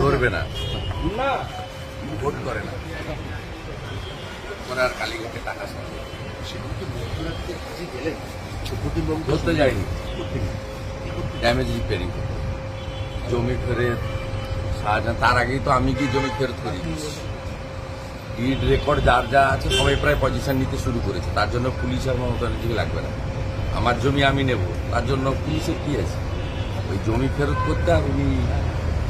ধরবে না। ভোট করে না। কালীঘাটে টাকা ধরতে যায়নি। ড্যামেজ রিপেয়ারিং জমি ফেরত শাহজাহান তার আগেই তো আমি কি জমি ফেরত করি? ডিড রেকর্ড যার যা আছে সবাই প্রায় পজিশন নিতে শুরু করেছে। তার জন্য পুলিশ আর মমতা ব্যানার্জিকে লাগবে না। আমার জমি আমি নেব। তার জন্য পুলিশের কি আছে? ওই জমি ফেরত করতে আর উনি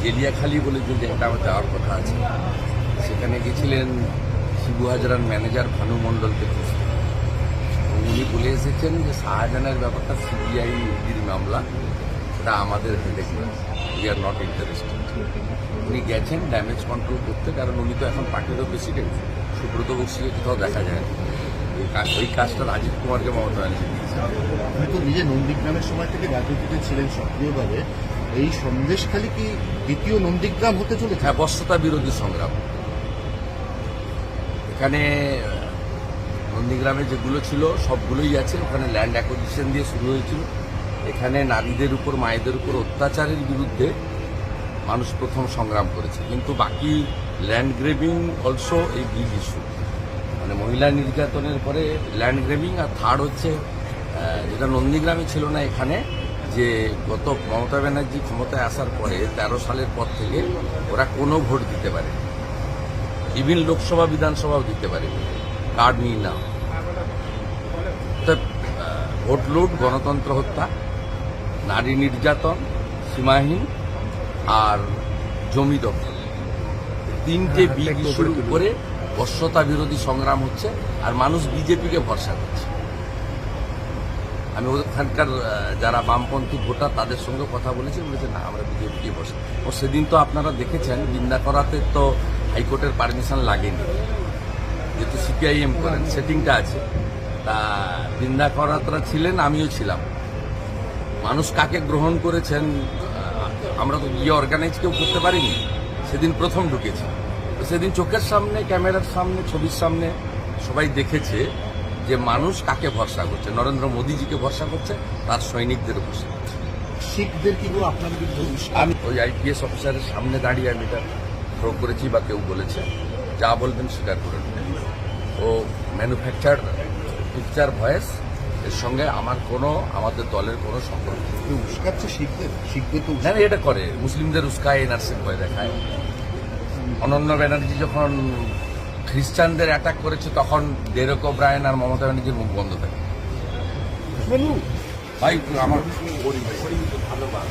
জেলিয়াখালি বলে যে জায়গাটা আমার যাওয়ার কথা আছে। সেখানে গেছিলেন শিবু হাজরার ম্যানেজার ভানু মণ্ডলকে খুঁজতে। উনি বলে এসেছেন যে শাহজাহানের ব্যাপারটা সিবিআই ইডির মামলা, সেটা আমাদের headache we are not interested উনি গেছেন ড্যামেজ কন্ট্রোল করতে, কারণ উনি তো এখন পার্টিরও প্রেসিডেন্ট সুব্রত বক্সিকে কোথাও দেখা যায় না। ওই কাজটা রাজীব কুমারকে মমতা ব্যানার্জি আপনি তো নিজে নন্দীগ্রামের সময় থেকে রাজনীতিতে ছিলেন সক্রিয়ভাবে এই সন্দেশখালী কি দ্বিতীয় নন্দীগ্রাম হতে চলেছে? হ্যাঁ বস্ত্রতা বিরোধী সংগ্রাম। এখানে নন্দীগ্রামে যেগুলো ছিল সবগুলোই আছে। ওখানে ল্যান্ড অ্যাকোজিশন দিয়ে শুরু হয়েছিল। এখানে নারীদের উপর মায়েদের উপর অত্যাচারের বিরুদ্ধে মানুষ প্রথম সংগ্রাম করেছে। কিন্তু বাকি ল্যান্ড গ্রেভিং অলসো এই বিগ ইস্যু মানে মহিলা নির্যাতনের পরে ল্যান্ড গ্রেভিং আর থার্ড হচ্ছে যেটা নন্দীগ্রামে ছিল না এখানে যে গত মমতা ব্যানার্জি ক্ষমতায় আসার পরে তেরো সালের পর থেকে ওরা কোনো ভোট দিতে পারে ইভিন লোকসভা বিধানসভাও দিতে পারে কার্ড নিয়ে না ভোট লুট গণতন্ত্র হত্যা নারী নির্যাতন সীমাহীন আর জমি দখল। তিনটে বিগ ইস্যুর উপরে বর্ষতা বিরোধী সংগ্রাম হচ্ছে আর মানুষ বিজেপিকে ভরসা করছে। আমি ওখানকার যারা বামপন্থী ভোটার, তাদের সঙ্গে কথা বলেছি, বলেছে, না, আমরা বিজেপিকে ভরসা ও সেদিন তো আপনারা দেখেছেন বিন্দা করাতে তো হাইকোর্টের পারমিশন লাগেনি। যেহেতু সিপিআইএম করেন, সেটিংটা আছে। তা বিন্দা করাতরা ছিলেন, আমিও ছিলাম। মানুষ কাকে গ্রহণ করেছেন আমরা তো গিয়ে অর্গানাইজ কেউ করতে পারিনি। সেদিন প্রথম ঢুকেছি। তো সেদিন চোখের সামনে ক্যামেরার সামনে ছবির সামনে সবাই দেখেছে যে মানুষ কাকে ভরসা করছে? নরেন্দ্র মোদীজিকে ভরসা করছে তার সৈনিকদের ভরসা করছে। শিখদের কিন্তু আপনার বিরুদ্ধে আমি ওই আইপিএস অফিসারের সামনে দাঁড়িয়ে আমি এটা থ্রো করেছি বা কেউ বলেছে। যা বলবেন স্বীকার করে নেবেন। ও ম্যানুফ্যাকচার পিকচার ভয়েস এর সঙ্গে আমার কোনো আমাদের দলের কোনো সম্পর্ক। উস্কাচ্ছে শিখদের? শিখদের তো না, এটা করে। মুসলিমদের উস্কায় এনআরসি ভয় দেখায়। অনন্য ব্যানার্জি যখন খ্রিস্টানদের অ্যাটাক করেছে তখন ডেরকো ব্রায়ন আর মমতা ব্যানার্জির মুখ বন্ধ থাকে। ভাই আমার ধন্যবাদ